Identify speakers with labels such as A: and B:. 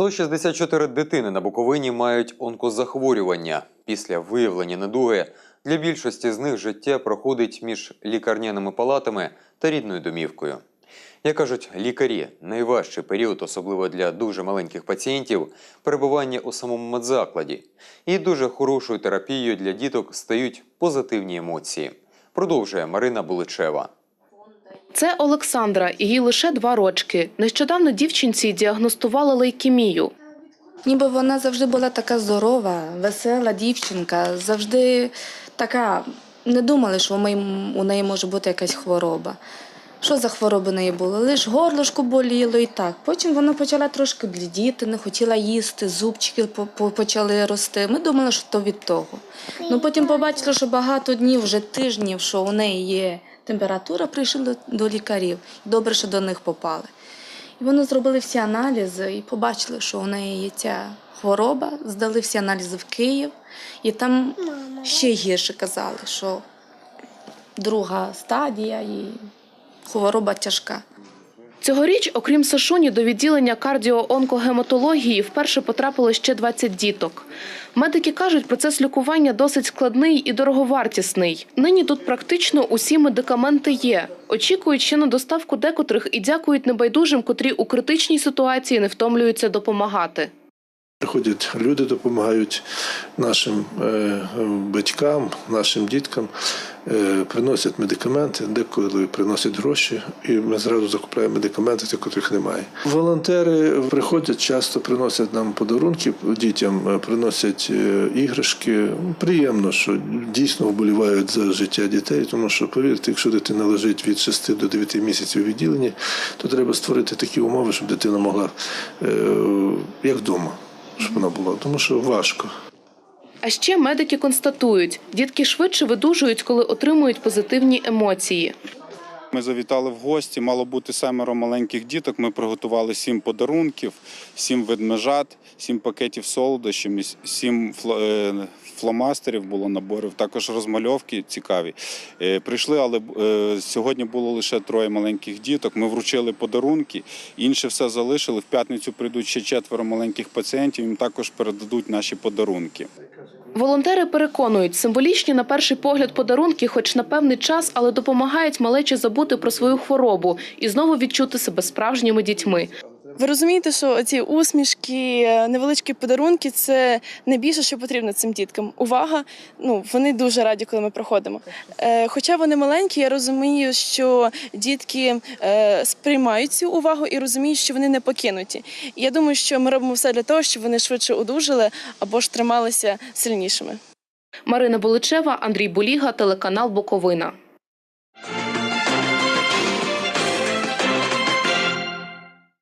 A: 164 дитини на Буковині мають онкозахворювання. Після виявлення недуги для більшості з них життя проходить між лікарняними палатами та рідною домівкою. Як кажуть лікарі, найважчий період, особливо для дуже маленьких пацієнтів, перебування у самому медзакладі. І дуже хорошою терапією для діток стають позитивні емоції. Продовжує Марина Буличева.
B: Це Олександра, їй лише два рочки. Нещодавно дівчинці діагностували лейкемію.
C: Ніби вона завжди була така здорова, весела дівчинка, завжди така. Не думали, що у неї може бути якась хвороба. Що за хвороби неї було? Лише горлышко боліло і так. Потім вона почала трошки блідіти, не хотіла їсти, зубчики по- по- почали рости. Ми думали, що то від того. Ну потім побачили, що багато днів, вже тижнів, що у неї є температура, прийшли до, до лікарів. Добре, що до них попали. І вони зробили всі аналізи і побачили, що у неї є ця хвороба, здали всі аналізи в Київ, і там ще гірше казали, що друга стадія і хвороба тяжка.
B: Цьогоріч, окрім Сашуні, до відділення кардіоонкогематології вперше потрапило ще 20 діток. Медики кажуть, процес лікування досить складний і дороговартісний. Нині тут практично усі медикаменти є. Очікують ще на доставку декотрих і дякують небайдужим, котрі у критичній ситуації не втомлюються допомагати.
D: Приходять люди, допомагають нашим е, батькам, нашим діткам, е, приносять медикаменти, деколи приносять гроші, і ми зразу закупляємо медикаменти, тих, котрих немає. Волонтери приходять, часто приносять нам подарунки дітям, е, приносять іграшки. Приємно, що дійсно вболівають за життя дітей, тому що повірте, якщо дитина лежить від 6 до 9 місяців відділенні, то треба створити такі умови, щоб дитина могла як вдома щоб вона була, тому що важко.
B: А ще медики констатують, дітки швидше видужують, коли отримують позитивні емоції.
E: Ми завітали в гості, мало бути семеро маленьких діток. Ми приготували сім подарунків, сім ведмежат, сім пакетів солодощів, сім е, фломастерів було наборів, також розмальовки цікаві. Е, Прийшли, але е, сьогодні було лише троє маленьких діток. Ми вручили подарунки, інше все залишили. В п'ятницю прийдуть ще четверо маленьких пацієнтів. Їм також передадуть наші подарунки.
B: Волонтери переконують, символічні на перший погляд подарунки, хоч на певний час, але допомагають малечі забути про свою хворобу і знову відчути себе справжніми дітьми.
F: Ви розумієте, що ці усмішки, невеличкі подарунки це найбільше, що потрібно цим діткам. Увага, ну вони дуже раді, коли ми проходимо. Е, хоча вони маленькі, я розумію, що дітки е, сприймають цю увагу і розуміють, що вони не покинуті. Я думаю, що ми робимо все для того, щоб вони швидше одужали або ж трималися сильнішими.
B: Марина Боличева, Андрій Буліга, телеканал Буковина.